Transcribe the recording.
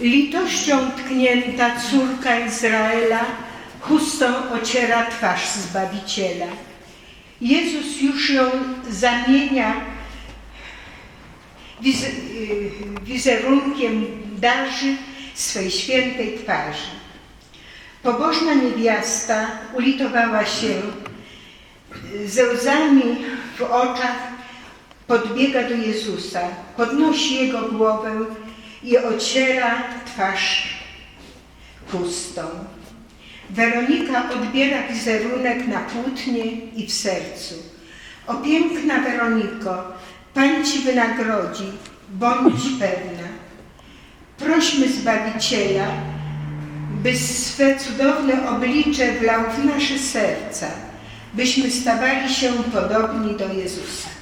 Litością tknięta córka Izraela chustą ociera twarz Zbawiciela. Jezus już ją zamienia wiz, wizerunkiem darzy swej świętej twarzy. Pobożna niewiasta ulitowała się ze łzami w oczach, podbiega do Jezusa, podnosi Jego głowę i ociera twarz chustą. Weronika odbiera wizerunek na płótnie i w sercu. O piękna Weroniko, Pan Ci wynagrodzi, bądź pewna. Prośmy Zbawiciela, by swe cudowne oblicze wlał w nasze serca, byśmy stawali się podobni do Jezusa.